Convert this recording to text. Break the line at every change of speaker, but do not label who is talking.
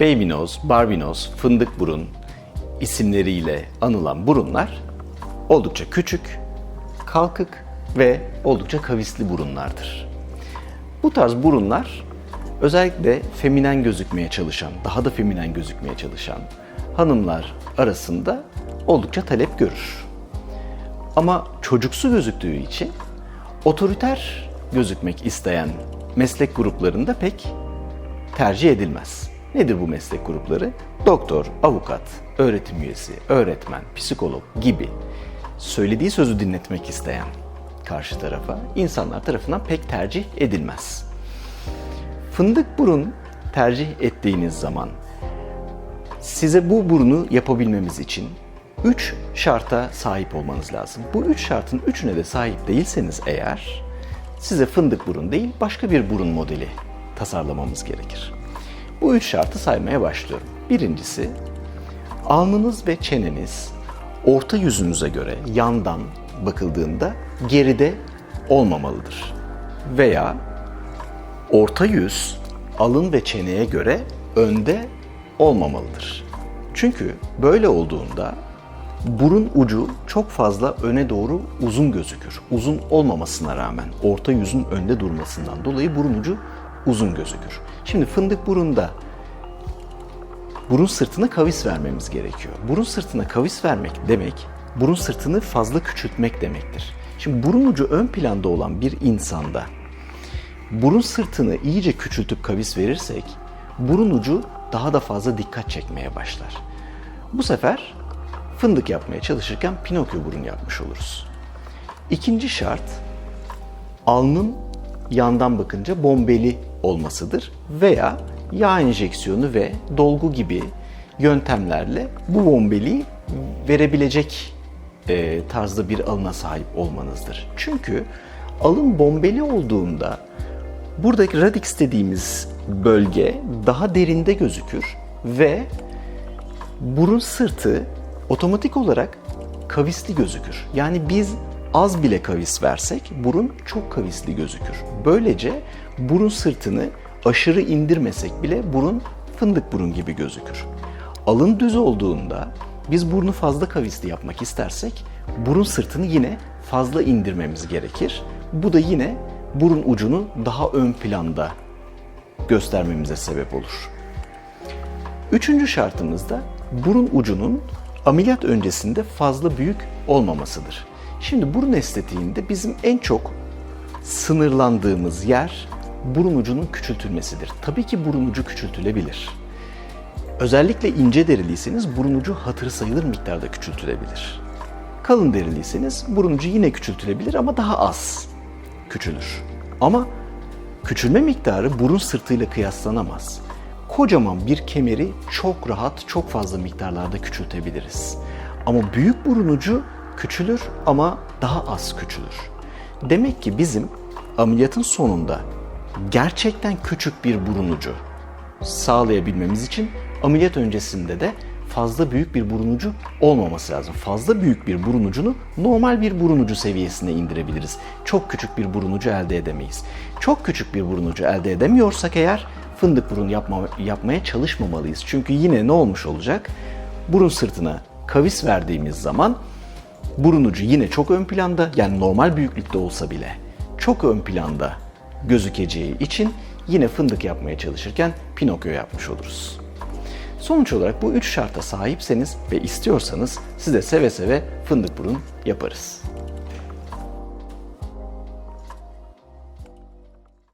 baby nose, Barbie nose, fındık burun isimleriyle anılan burunlar oldukça küçük, kalkık ve oldukça kavisli burunlardır. Bu tarz burunlar özellikle feminen gözükmeye çalışan, daha da feminen gözükmeye çalışan hanımlar arasında oldukça talep görür. Ama çocuksu gözüktüğü için otoriter gözükmek isteyen meslek gruplarında pek tercih edilmez. Nedir bu meslek grupları? Doktor, avukat, öğretim üyesi, öğretmen, psikolog gibi söylediği sözü dinletmek isteyen karşı tarafa insanlar tarafından pek tercih edilmez. Fındık burun tercih ettiğiniz zaman size bu burunu yapabilmemiz için 3 şarta sahip olmanız lazım. Bu 3 şartın üçüne de sahip değilseniz eğer size fındık burun değil başka bir burun modeli tasarlamamız gerekir. Bu üç şartı saymaya başlıyorum. Birincisi alnınız ve çeneniz orta yüzünüze göre yandan bakıldığında geride olmamalıdır. Veya orta yüz alın ve çeneye göre önde olmamalıdır. Çünkü böyle olduğunda burun ucu çok fazla öne doğru uzun gözükür. Uzun olmamasına rağmen orta yüzün önde durmasından dolayı burun ucu uzun gözükür. Şimdi fındık burunda burun sırtına kavis vermemiz gerekiyor. Burun sırtına kavis vermek demek, burun sırtını fazla küçültmek demektir. Şimdi burun ucu ön planda olan bir insanda burun sırtını iyice küçültüp kavis verirsek burun ucu daha da fazla dikkat çekmeye başlar. Bu sefer fındık yapmaya çalışırken Pinokyo burun yapmış oluruz. İkinci şart alnın yandan bakınca bombeli olmasıdır veya yağ enjeksiyonu ve dolgu gibi yöntemlerle bu bombeliği verebilecek e, tarzda bir alına sahip olmanızdır. Çünkü alın bombeli olduğunda buradaki radix dediğimiz bölge daha derinde gözükür ve burun sırtı otomatik olarak kavisli gözükür. Yani biz az bile kavis versek burun çok kavisli gözükür. Böylece burun sırtını aşırı indirmesek bile burun fındık burun gibi gözükür. Alın düz olduğunda biz burnu fazla kavisli yapmak istersek burun sırtını yine fazla indirmemiz gerekir. Bu da yine burun ucunu daha ön planda göstermemize sebep olur. Üçüncü şartımız da burun ucunun ameliyat öncesinde fazla büyük olmamasıdır. Şimdi burun estetiğinde bizim en çok sınırlandığımız yer burun ucunun küçültülmesidir. Tabii ki burun ucu küçültülebilir. Özellikle ince deriliyseniz burun ucu hatırı sayılır miktarda küçültülebilir. Kalın deriliyseniz burun ucu yine küçültülebilir ama daha az küçülür. Ama küçülme miktarı burun sırtıyla kıyaslanamaz. Kocaman bir kemeri çok rahat, çok fazla miktarlarda küçültebiliriz. Ama büyük burun ucu küçülür ama daha az küçülür. Demek ki bizim ameliyatın sonunda gerçekten küçük bir burun ucu sağlayabilmemiz için ameliyat öncesinde de fazla büyük bir burun ucu olmaması lazım. Fazla büyük bir burun ucunu normal bir burun ucu seviyesine indirebiliriz. Çok küçük bir burun ucu elde edemeyiz. Çok küçük bir burun ucu elde edemiyorsak eğer fındık burun yapma, yapmaya çalışmamalıyız. Çünkü yine ne olmuş olacak? Burun sırtına kavis verdiğimiz zaman burun ucu yine çok ön planda yani normal büyüklükte olsa bile çok ön planda gözükeceği için yine fındık yapmaya çalışırken Pinokyo yapmış oluruz. Sonuç olarak bu üç şarta sahipseniz ve istiyorsanız size seve seve fındık burun yaparız.